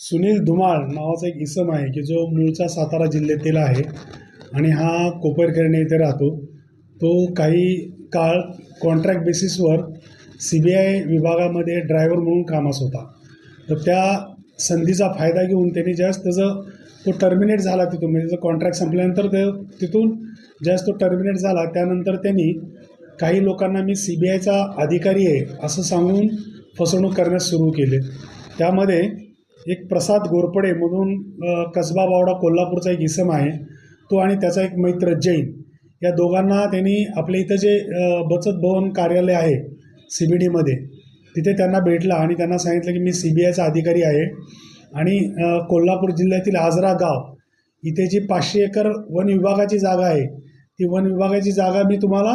सुनील धुमाळ नावाचा एक इसम आहे की जो मूळचा सातारा जिल्ह्यातील आहे आणि हा कोपरखेरणे येथे राहतो. तो काही काळ कॉन्ट्रॅक्ट बेसिसवर सी बी आय विभागामध्ये ड्रायव्हर म्हणून कामास होता. तर त्या संधीचा फायदा घेऊन त्यांनी जास्त त्याचं तो टर्मिनेट झाला तिथून म्हणजे त्याचं कॉन्ट्रॅक्ट संपल्यानंतर ते तिथून जास्त तो टर्मिनेट झाला त्यानंतर त्यांनी काही लोकांना मी सी बी आयचा अधिकारी आहे असं सांगून फसवणूक करण्यास सुरू केले. त्यामध्ये एक प्रसाद गोरपडे म्हणून कसबा बावडा कोल्हापूरचा एक इसम आहे. तो आणि त्याचा एक मित्र जैन. या दोघांना त्यांनी आपल्या इथं जे बचत भवन कार्यालय आहे सी बी डीमध्ये तिथे त्यांना भेटला आणि त्यांना सांगितलं की मी सी बी आयचा अधिकारी आहे. आणि कोल्हापूर जिल्ह्यातील आजरा गाव इथे जी पाचशे एकर वन विभागाची जागा आहे ती वन विभागाची जागा मी तुम्हाला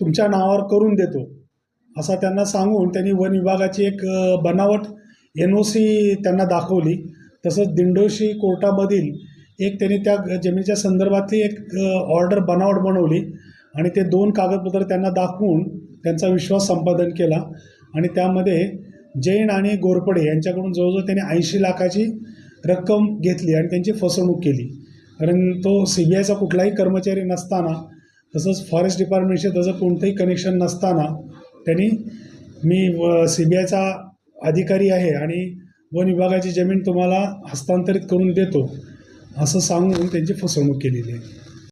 तुमच्या नावावर करून देतो. असा त्यांना सांगून त्यांनी वन विभागाची एक बनावट एन ओ सी त्यांना दाखवली. तसंच दिंडोशी कोर्टामधील एक त्यांनी त्या जमिनीच्या संदर्भातली एक ऑर्डर बनावट बनवली आणि ते दोन कागदपत्र त्यांना दाखवून त्यांचा विश्वास संपादन केला. आणि त्यामध्ये जैन आणि गोरपडे यांच्याकडून जवळजवळ त्यांनी ऐंशी लाखाची रक्कम घेतली आणि त्यांची फसवणूक केली. कारण तो सी बी आयचा कुठलाही कर्मचारी नसताना तसंच फॉरेस्ट डिपार्टमेंटशी त्याचं कोणतंही कनेक्शन नसताना त्यांनी मी सी बी आयचा अधिकारी आहे आणि वन विभागाची जमीन तुम्हाला हस्तांतरित करून देतो असं सांगून त्यांची फसवणूक केलेली आहे.